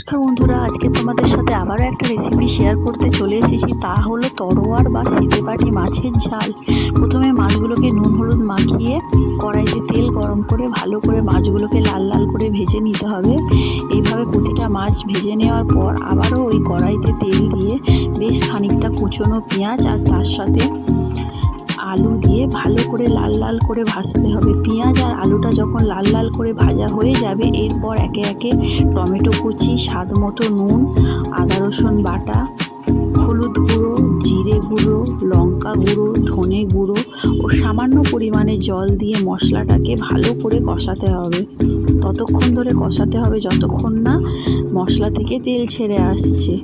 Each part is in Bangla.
নমস্কার বন্ধুরা, আজকে তোমাদের সাথে আবারও একটা রেসিপি শেয়ার করতে চলে এসেছি। তা হলো তরোয়ার বা সিধেপাটি মাছের ঝাল। প্রথমে মাছগুলোকে নুন হলুদ মাখিয়ে কড়াইতে তেল গরম করে ভালো করে মাছগুলোকে লাল লাল করে ভেজে নিতে হবে। এইভাবে প্রতিটা মাছ ভেজে নেওয়ার পর আবারও ওই কড়াইতে তেল দিয়ে বেশ খানিকটা কুচনো পেঁয়াজ আর তার সাথে দিয়ে ভালো করে লাল লাল করে ভাজতে হবে। পেঁয়াজ আর আলুটা যখন লাল লাল করে ভাজা হয়ে যাবে, এরপর একে একে টমেটো কুচি, স্বাদ মতো নুন, আদা রসুন বাটা, হলুদ গুঁড়ো গুঁড়ো, লঙ্কা গুঁড়ো, ধনে গুঁড়ো ও সামান্য পরিমাণে জল দিয়ে মশলাটাকে ভালো করে কষাতে হবে। ততক্ষণ ধরে কষাতে হবে যতক্ষণ না মশলা থেকে তেল ছেড়ে আসছে।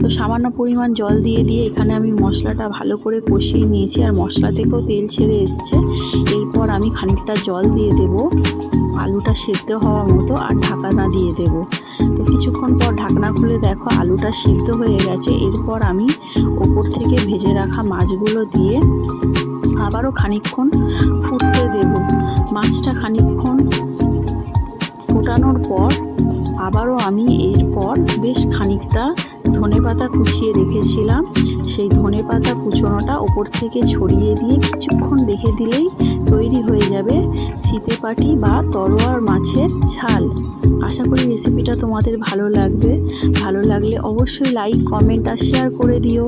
তো সামান্য পরিমাণ জল দিয়ে দিয়ে এখানে আমি মশলাটা ভালো করে কষিয়ে নিয়েছি আর মশলা থেকেও তেল ছেড়ে এসছে। এরপর আমি খানিকটা জল দিয়ে দেব। আলুটা সেদ্ধ হওয়ার মতো আর ঢাকনা দিয়ে দেব। তো কিছুক্ষণ পর ঢাকনা খুলে দেখো আলুটা সিদ্ধ হয়ে গেছে। এরপর আমি ওপর থেকে ভেজে রাখা মাছগুলো দিয়ে আবারও খানিকক্ষণ ফুটতে দেব। মাছটা খানিকক্ষণ ফোটানোর পর আবারও আমি এরপর বেশ খানিকটা ধনেপাতা কুচিয়ে রেখেছিলাম। সেই ধনে পাতা কুচোনোটা ওপর থেকে ছড়িয়ে দিয়ে কিছুক্ষণ রেখে দিলেই তৈরি হয়ে যাবে শীতেপাটি বা তরোয়ার মাছের ঝাল। আশা করি রেসিপিটা তোমাদের ভালো লাগবে। ভালো লাগলে অবশ্যই লাইক কমেন্ট আর শেয়ার করে দিও।